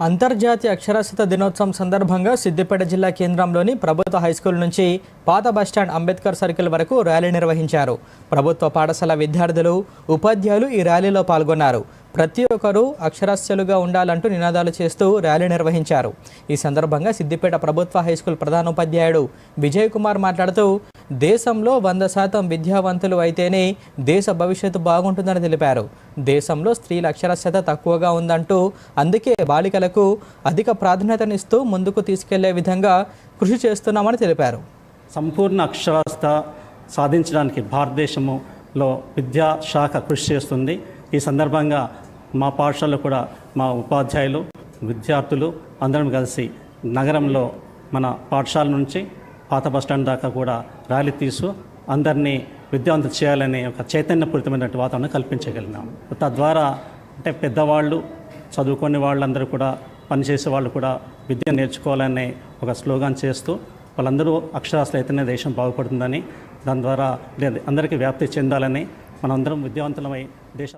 అంతర్జాతీయ అక్షరాస్యత దినోత్సవం సందర్భంగా సిద్దిపేట జిల్లా కేంద్రంలోని ప్రభుత్వ హైస్కూల్ నుంచి పాత బస్టాండ్ అంబేద్కర్ సర్కిల్ వరకు ర్యాలీ నిర్వహించారు. ప్రభుత్వ పాఠశాల విద్యార్థులు ఉపాధ్యాయులు ఈ ర్యాలీలో పాల్గొన్నారు. ప్రతి ఒక్కరూ అక్షరాస్యులుగా ఉండాలంటూ నినాదాలు చేస్తూ ర్యాలీ నిర్వహించారు. ఈ సందర్భంగా సిద్దిపేట ప్రభుత్వ హైస్కూల్ ప్రధానోపాధ్యాయుడు విజయ్ కుమార్ మాట్లాడుతూ దేశంలో వంద శాతం విద్యావంతులు అయితేనే దేశ భవిష్యత్తు బాగుంటుందని తెలిపారు. దేశంలో స్త్రీల అక్షరాస్యత తక్కువగా ఉందంటూ అందుకే బాలికలకు అధిక ప్రాధాన్యతనిస్తూ ముందుకు తీసుకెళ్ళే విధంగా కృషి చేస్తున్నామని తెలిపారు. సంపూర్ణ అక్షరాస్యత సాధించడానికి భారతదేశంలో విద్యా శాఖ కృషి చేస్తుంది. ఈ సందర్భంగా మా పాఠశాలలో కూడా మా ఉపాధ్యాయులు విద్యార్థులు అందరం కలిసి నగరంలో మన పాఠశాల నుంచి పాత బస్టాండ్ దాకా కూడా ర్యాలీ తీసు అందరినీ విద్యావంతులు చేయాలనే ఒక చైతన్యపూరితమైనటువంటి వాతావరణం కల్పించగలిగినాం. తద్వారా అంటే పెద్దవాళ్ళు చదువుకునే వాళ్ళందరూ కూడా పనిచేసే వాళ్ళు కూడా విద్య నేర్చుకోవాలనే ఒక స్లోగాన్ చేస్తూ వాళ్ళందరూ అక్షరాస్యులు అయితేనే దేశం బాగుపడుతుందని దాని ద్వారా అందరికీ వ్యాప్తి చెందాలని మనందరం విద్యావంతులమై దేశ